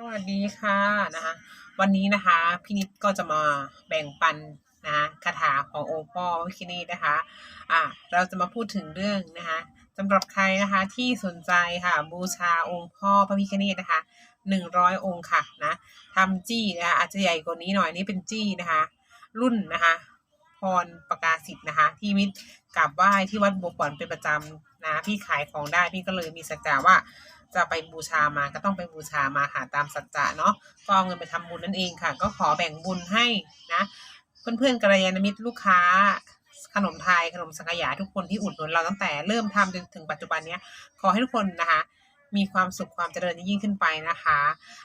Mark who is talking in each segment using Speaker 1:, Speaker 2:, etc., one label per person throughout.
Speaker 1: สวัสดีค่ะนะคะวันนี้นะคะพี่นิดก็จะมาแบ่งปันนะคะคาถาขององค์พ่อวิคินีนะคะอะเราจะมาพูดถึงเรื่องนะคะสำหรับใครนะคะที่สนใจค่ะบูชาองค์พ่อพระพิฆเนศนะคะหนึ่งร้อยองค์ค่ะนะทำจี้นะคะอาจจะใหญ่กว่านี้หน่อยนี่เป็นจี้นะคะรุ่นนะคะพรประกาศสิทธิ์นะคะที่มิตรกราบไหว้ที่วัดบัวขวัญเป็นประจำนะพี่ขายของได้พี่ก็เลยมีสัจจาว่า จะไปบูชามาก็ต้องไปบูชามาค่ะตามสัจจะเนาะก็เอาเงินไปทำบุญนั่นเองค่ะ ก็ขอแบ่งบุญให้นะเพื่อนๆกัลยาณมิตรลูกค้าขนมไทยขนมสังขยาทุกคนที่อุดหนุนเราตั้งแต่เริ่มทำจนถึงปัจจุบันเนี้ยขอให้ทุกคนนะคะ มีความสุขความเจริญยิ่งขึ้นไปนะคะ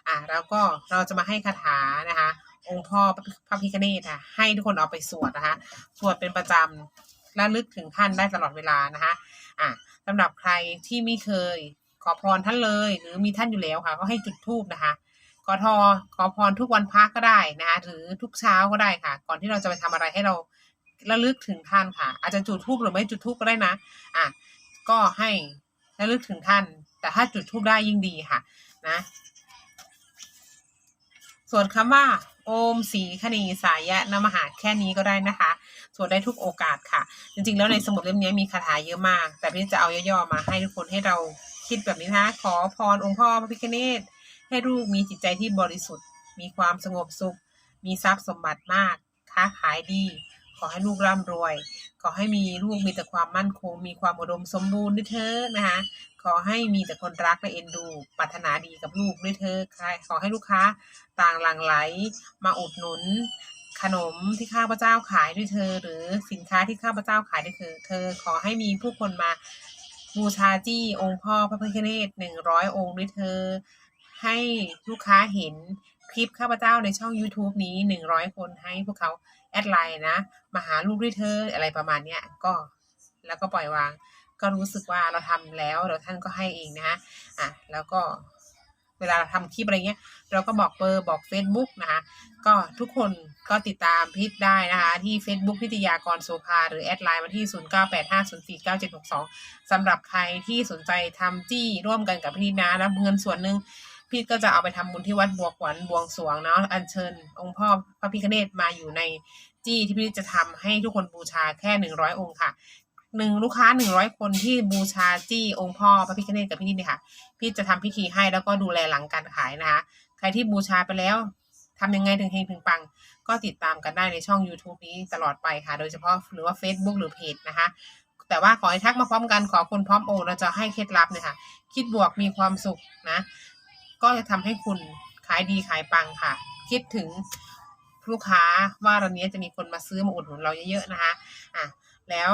Speaker 1: อ่าแล้วก็เราจะมาให้คาถานะคะ องค์พ่อพระพิฆเนศค่ะให้ทุกคนเอาไปสวดนะคะสวดเป็นประจำและลึกถึงท่านได้ตลอดเวลานะคะอ่าสำหรับใครที่ไม่เคย ขอพรท่านเลย หรือมีท่านอยู่แล้วค่ะ ก็ให้จุดธูปนะคะกทอขอพรทุกวันพักก็ได้นะคะหรือทุกเช้าก็ได้ค่ะ ก่อนที่เราจะไปทำอะไรให้เราระลึกถึงท่านค่ะ อาจจะจุดธูปหรือไม่จุดธูปก็ได้นะ อะ ก็ให้ระลึกถึงท่าน แต่ถ้าจุดธูปได้ยิ่งดีค่ะ นะ ส่วนคำว่าโอมสีคณีสายะนมหาแค่นี้ก็ได้นะคะ สวดได้ทุกโอกาสค่ะ จริงๆ แล้วในสมุดเล่มนี้มีคาถาเยอะมาก แต่พี่จะเอาย่อๆมาให้ทุกคนให้เรา คิดแบบนี้นะขอพรองค์พ่อพระพิฆเนศให้ลูกมีจิตใจที่บริสุทธิ์ มีความสงบสุข มีทรัพย์สมบัติมาก ค้าขายดี ขอให้ลูกร่ำรวย ขอให้มีลูกมีแต่ความมั่นคง มีความอุดมสมบูรณ์ด้วยเถอนะคะ ขอให้มีแต่คนรักและเอ็นดู ปรารถนาดีกับลูกด้วยเถอขอให้ลูกค้าต่างหลั่งไหล มาอุดหนุนขนมที่ข้าพเจ้าขายด้วยเธอ หรือสินค้าที่ข้าพเจ้าขายด้วยเธอ เธอขอให้มีผู้คนมา บูชาจี้องค์พ่อพระพิฆเนศหนึ่งร้อยองค์ด้วยเธอ ให้ลูกค้าเห็นคลิปข้าพเจ้าในช่อง YouTube นี้หนึ่งร้อยคนให้พวกเขาแอดไลน์นะ มาหาลูกด้วยเธออะไรประมาณเนี้ยก็แล้วก็ปล่อยวาง ก็รู้สึกว่าเราทำแล้วเดี๋ยวท่านก็ให้เองนะอะแล้วก็ เวลาเราทำคลิปอะไรเงี้ย เราก็บอกเบอร์บอก Facebook นะคะก็ทุกคนก็ติดตามพิษได้นะคะ ที่ Facebook พิทยากรโสภาหรือแอดไลน์มาที่ 0985049762สำหรับใครที่สนใจทำจี้ร่วมกันกับพี่นะแล้วเงินส่วนหนึ่งพี่ก็จะเอาไปทำบุญที่วัดบัวขวัญบวงสรวงเนาะอัญเชิญ องค์พ่อพระพิฆเนศมาอยู่ในจี้ที่พี่จะทำให้ทุกคนบูชาแค่หนึ่งร้อยองค์ค่ะ หนึ่งลูกค้าหนึ่งร้อยคนที่บูชาจี้องค์พ่อพระพิฆเนศกับพี่นิดเนี่ยค่ะ พี่จะทำพิธีให้แล้วก็ดูแลหลังการขายนะคะ ใครที่บูชาไปแล้วทำยังไงถึงเฮงถึงปัง ก็ติดตามกันได้ในช่อง YouTube นี้ตลอดไปค่ะ โดยเฉพาะหรือว่า Facebook หรือเพจนะคะ แต่ว่าขอให้ทักมาพร้อมกันขอคุณพร้อมโอเราจะให้เคล็ดลับเนี่ยค่ะ คิดบวกมีความสุขนะ ก็จะทำให้คุณขายดีขายปังค่ะ คิดถึงลูกค้าว่าตอนนี้จะมีคนมาซื้อมาอุดหนุนเราเยอะๆนะคะ อะ แล้ว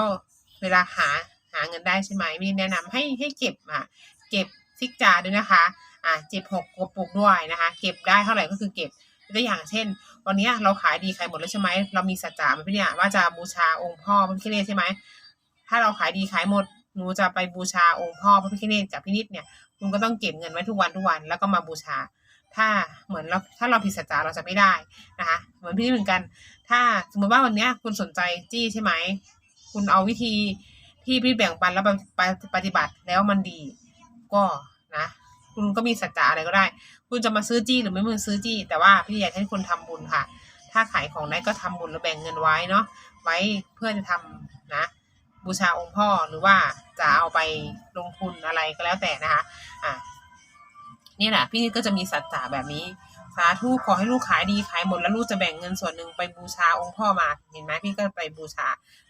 Speaker 1: เวลาหาหาเงินได้ใช่ไหมมีแนะนำให้ให้เก็บอะเก็บซิกจาด้วยนะคะอ่าเจ็บหกกระปุกด้วยนะคะ เก็บได้เท่าไหร่ก็คือเก็บตัวอย่างเช่น วันนี้เราขายดีขายหมดแล้วใช่ไหมเรามีสัจจะไหมพี่เนี่ยว่าจะบูชาองค์พ่อพระพิฆเนศใช่ไหมถ้าเราขายดีขายหมดหนูจะไปบูชาองค์พ่อพระพิฆเนศกับพี่นิดเนี่ยคุณก็ต้องเก็บเงินไว้ทุกวันทุกวันแล้วก็มาบูชา ถ้าเหมือนเราถ้าเราผิดสัจจะเราจะไม่ได้นะคะเหมือนพี่นิดเหมือนกัน ถ้าสมมติว่าวันนี้คุณสนใจจี้ใช่ไหม คุณเอาวิธีที่พี่แบ่งปันแล้วไปปฏิบัติแล้วมันดี ก็นะ คุณก็มีสัจจะอะไรก็ได้ คุณจะมาซื้อจี้หรือไม่มาซื้อจี้ แต่ว่าพี่อยากให้คุณทำบุญค่ะ ถ้าขายของได้ก็ทำบุญแล้วแบ่งเงินไว้เนาะไว้เพื่อจะทำนะ บูชาองค์พ่อหรือว่าจะเอาไปลงทุนอะไรก็แล้วแต่นะคะอะนี่แหละพี่ก็จะมีสัจจะแบบนี้สาธุขอให้ลูกขายดีขายหมดแล้วลูกจะแบ่งเงินส่วนหนึ่งไปบูชาองค์พ่อมาเห็นไหมพี่ก็ไปบูชา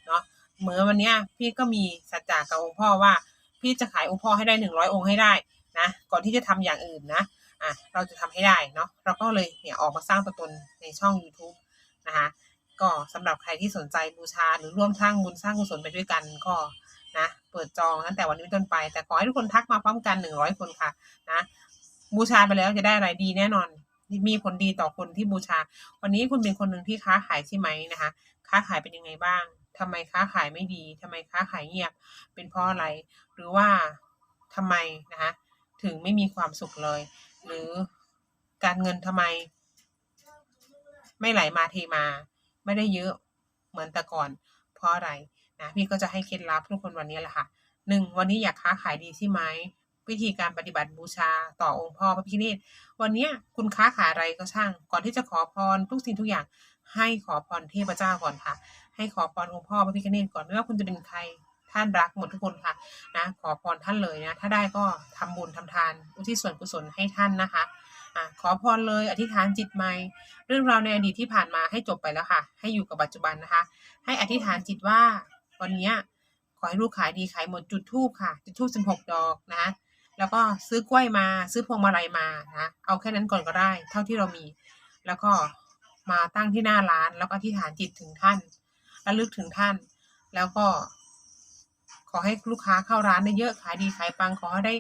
Speaker 1: เนาะ เหมือนวันเนี้ยพี่ก็มีสัจจะกับองค์พ่อว่า พี่จะขายองค์พ่อให้ได้หนึ่งร้อยองค์ให้ได้นะก่อนที่จะทำอย่างอื่นนะอะเราจะทำให้ได้เนาะเราก็เลยเนี่ยออกมาสร้างตัวตนในช่อง YouTube นะคะก็สำหรับใครที่สนใจบูชาหรือร่วมสร้างบุญสร้างกุศลไปด้วยกันก็นะเปิดจองตั้งแต่วันนี้เป็นต้นไป แต่ขอให้ทุกคนทักมาพร้อมกันหนึ่งร้อยคนค่ะนะบูชาไปแล้วจะได้อะไรดีแน่นอน มีผลดีต่อคนที่บูชา วันนี้คุณเป็นคนหนึ่งที่ค้าขายใช่ไหมนะคะ ค้าขายเป็นยังไงบ้าง ทำไมค้าขายไม่ดีทำไมค้าขายเงียบ เป็นเพราะอะไร หรือว่าทำไมนะคะถึงไม่มีความสุขเลย หรือการเงินทำไม ไม่ไหลมาเทมา ไม่ได้เยอะเหมือนแต่ก่อน เพราะอะไรนะพี่ก็จะให้เคล็ดลับทุกคนวันนี้แหละค่ะหนึ่งวันนี้อยากค้าขายดีใช่ไหมวิธีการปฏิบัติบูชาต่อองค์พ่อพระพิฆเนศวันนี้คุณค้าขายอะไรก็ช่าง ก่อนที่จะขอพรทุกสิ่งทุกอย่างให้ขอพรเทพเจ้าก่อนค่ะ ให้ขอพรองค์พ่อพระพิฆเนศก่อนไม่ว่าคุณจะเป็นใครท่านรักหมดทุกคนค่ะนะขอพรท่านเลยนะถ้าได้ก็ทำบุญทำทานอุทิศส่วนกุศลให้ท่านนะคะอะขอพรเลยอธิษฐานจิตใหม่เรื่องราวในอดีตที่ผ่านมาให้จบไปแล้วค่ะ ให้อยู่กับปัจจุบันนะคะ ให้อธิษฐานจิตว่าวันนี้ขอให้ลูกขายดีขายหมดจุดทูบค่ะ จุดทูบสิบหกดอกนะ แล้วก็ซื้อกล้วยมาซื้อพวงมาลัยมานะเอาแค่นั้นก่อนก็ได้ เท่าที่เรามี แล้วก็มาตั้งที่หน้าร้านแล้วก็อธิษฐานจิตถึงท่าน ระลึกถึงท่าน แล้วก็ ขอให้ลูกค้าเข้าร้านได้เยอะขายดีขายปังขอให้ได้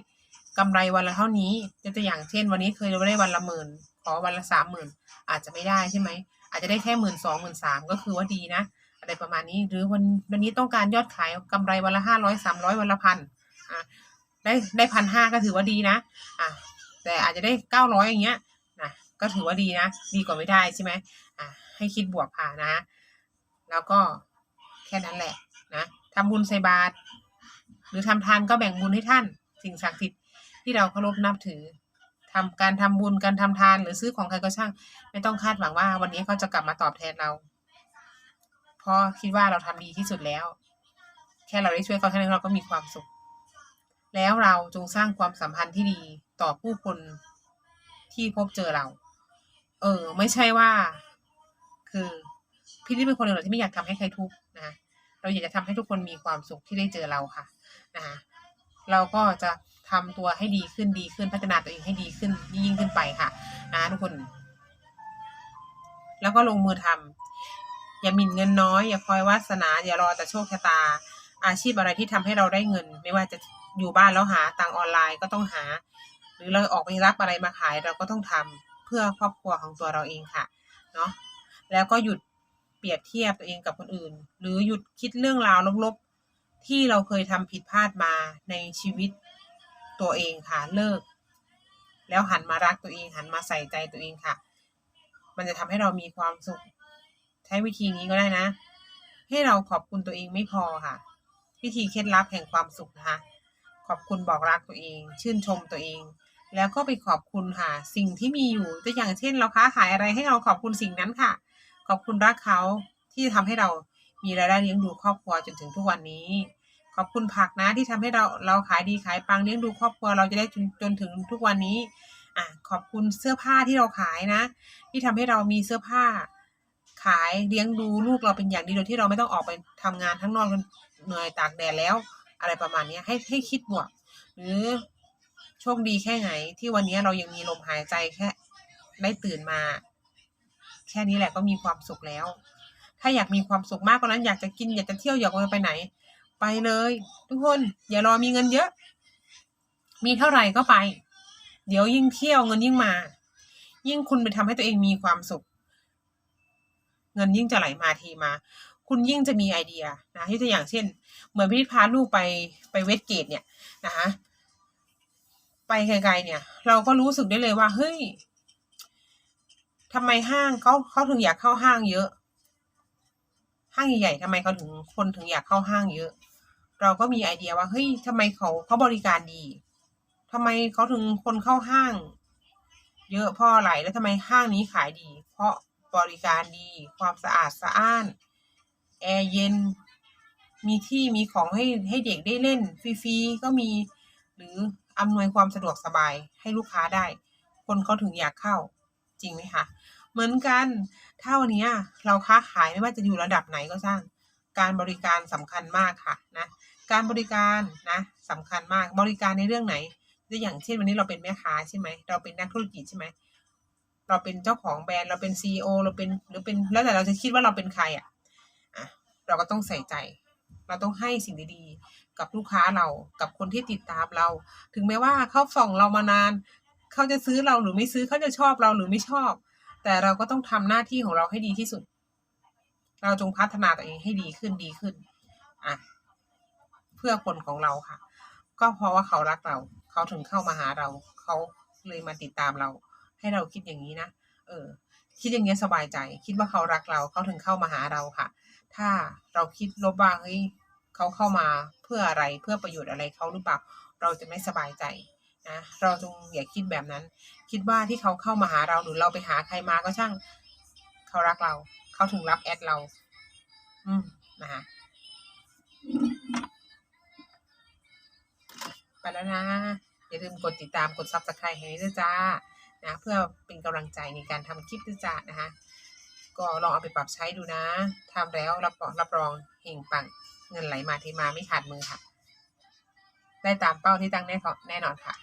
Speaker 1: กำไรวันละเท่านี้ยกตัวอย่างเช่น วันนี้เคยได้วันละหมื่นขอวันละสามหมื่นอาจจะไม่ได้ใช่ไหมอาจจะได้แค่หมื่นสองหมื่นสามก็คือว่าดีนะอะไรประมาณนี้หรือวันวันนี้ต้องการยอดขายกำไรวันละห้าร้อยสามร้อยวันละพันอะได้ได้พันห้าก็ถือว่าดีนะอะแต่อาจจะได้เก้าร้อยอย่างเงี้ยนะก็ถือว่าดีนะ ดีกว่าไม่ได้ใช่ไหมอะให้คิดบวกค่ะนะ แล้วก็แค่นั้นแหละนะทำบุญใส่บาตรหรือทำทานก็แบ่งบุญให้ท่าน สิ่งศักดิ์สิทธิ์ที่เราเคารพนับถือทำการทำบุญการทำทานหรือซื้อของใครก็ช่าง ไม่ต้องคาดหวังว่า วันนี้เขาจะกลับมาตอบแทนเราเพราะคิดว่าเราทำดีที่สุดแล้ว แค่เราได้ช่วยเขาแค่นั้นเราก็มีความสุข แล้วเราจงสร้างความสัมพันธ์ที่ดีต่อผู้คนที่พบเจอเรา เออ ไม่ใช่ว่า คือ พี่นี่เป็นคนหนึ่งที่ไม่อยากทำให้ใครทุกข์นะเราอยากจะทำให้ทุกคนมีความสุขที่ได้เจอเราค่ะนะคะเราก็จะทำตัวให้ดีขึ้นดีขึ้นพัฒนาตัวเองให้ดีขึ้นยิ่งขึ้นไปค่ะนะทุกคน แล้วก็ลงมือทำอย่าหมิ่นเงินน้อย อย่าคอยวาสนา อย่ารอแต่โชคชะตา อาชีพอะไรที่ทำให้เราได้เงิน ไม่ว่าจะอยู่บ้านแล้วหาตังออนไลน์ก็ต้องหา หรือเราออกไปรับอะไรมาขายเราก็ต้องทำเพื่อครอบครัวของตัวเราเองค่ะ เนาะแล้วก็หยุด เปรียบเทียบตัวเองกับคนอื่น หรือหยุดคิดเรื่องราวลบๆ ที่เราเคยทำผิดพลาดมาในชีวิตตัวเองค่ะเลิก แล้วหันมารักตัวเองหันมาใส่ใจตัวเองค่ะ มันจะทำให้เรามีความสุข ใช้วิธีนี้ก็ได้นะ ให้เราขอบคุณตัวเองไม่พอค่ะ วิธีเคล็ดลับแห่งความสุขนะคะ ขอบคุณบอกรักตัวเอง ชื่นชมตัวเองแล้วก็ไปขอบคุณค่ะ สิ่งที่มีอยู่ตัวอย่างเช่น เราค้าขายอะไรให้เราขอบคุณสิ่งนั้นค่ะ ขอบคุณรักเขาที่ทำให้เรามีรายได้เลี้ยงดูครอบครัวจนถึงทุกวันนี้ ขอบคุณผักนะที่ทำให้เราเราขายดีขายปังเลี้ยงดูครอบครัวเราจะได้จนจนถึงทุกวันนี้อะขอบคุณเสื้อผ้าที่เราขายนะ ที่ทำให้เรามีเสื้อผ้า ขายเลี้ยงดูลูกเราเป็นอย่างดีโดยที่เราไม่ต้องออกไปทำงานข้งนอกจนเหนื่อยตากแดดแล้ว อะไรประมาณนี้ให้ให้คิดบวกหรือโชคดีแค่ไหนที่วันนี้เรายังมีลมหายใจแค่ได้ตื่นมา แค่นี้แหละก็มีความสุขแล้ว ถ้าอยากมีความสุขมากกว่านั้นอยากจะกินอยากจะเที่ยวอยากจะไปไหน ไปเลย ทุกคนอย่ารอมีเงินเยอะ มีเท่าไหร่ก็ไป เดี๋ยวยิ่งเที่ยวเงินยิ่งมา ยิ่งคุณไปทำให้ตัวเองมีความสุข เงินยิ่งจะไหลมาทีมา คุณยิ่งจะมีไอเดียนะที่ตัวอย่างเช่น เหมือนพี่พาลูกไปไปเวสเกตเนี่ยนะคะไปไกลๆเนี่ย เราก็รู้สึกได้เลยว่าเฮ้ย ทำไมห้างเขาเขาถึงอยากเข้าห้างเยอะ ห้างใหญ่ๆทำไมเขาถึงคนถึงอยากเข้าห้างเยอะ เราก็มีไอเดียว่าเฮ้ยทำไมเขาเขาบริการดีทำไมเขาถึงคนเข้าห้าง เยอะเพราะอะไรแล้วทำไมห้างนี้ขายดี เพราะบริการดี ความสะอาดสะอ้านแอร์เย็น มีที่มีของให้ให้เด็กได้เล่นฟรีๆก็มีหรืออำนวยความสะดวกสบายให้ลูกค้าได้ คนเขาถึงอยากเข้าจริงไหมคะ เหมือนกันถ้าวันนี้เราค้าขายไม่ว่าจะอยู่ระดับไหนก็สร้าง การบริการสำคัญมากค่ะนะ การบริการนะสำคัญมาก บริการในเรื่องไหนตัวอย่างเช่นวันนี้เราเป็นแม่ค้าใช่ไหม เราเป็นนักธุรกิจใช่ไหม เราเป็นเจ้าของแบรนด์ เราเป็นซีอเราเป็นหรือเป็นแล้วแต่เราจะคิดว่าเราเป็นใครอะอะ เราก็ต้องใส่ใจ เราต้องให้สิ่งดีๆ กับลูกค้าเรา กับคนที่ติดตามเรา ถึงแม้ว่าเขาส่องเรามานาน เขาจะซื้อเราหรือไม่ซื้อ เขาจะชอบเราหรือไม่ชอบ แต่เราก็ต้องทำหน้าที่ของเราให้ดีที่สุด เราจงพัฒนาตัวเองให้ดีขึ้นดีขึ้นอะเพื่อคนของเราค่ะ ก็เพราะว่าเขารักเรา เขาถึงเข้ามาหาเรา เขาเลยมาติดตามเรา ให้เราคิดอย่างนี้นะเออ คิดอย่างเงี้ยสบายใจ คิดว่าเขารักเรา เขาถึงเข้ามาหาเราค่ะ ถ้าเราคิดลบว่าเฮ้ยเขาเข้ามาเพื่ออะไรเพื่อประโยชน์อะไรเขาหรือเปล่า เราจะไม่สบายใจนะเราจงอย่าคิดแบบนั้น คิดว่าที่เขาเข้ามาหาเราหรือเราไปหาใครมาก็ช่าง เขารักเรา เขาถึงรับแอดเรา อืมนะคะไปแล้วนะ อย่าลืมกดติดตามกด subscribe ให้ด้วยจ้านะเพื่อเป็นกำลังใจในการทำคลิปด้วยจ้านะคะก็ลองเอาไปปรับใช้ดูนะทำแล้วรับรองรับรองเฮงปังเงินไหลมาเทมาไม่ขาดมือค่ะ ได้ตามเป้าที่ตั้งแน่แน่นอนค่ะ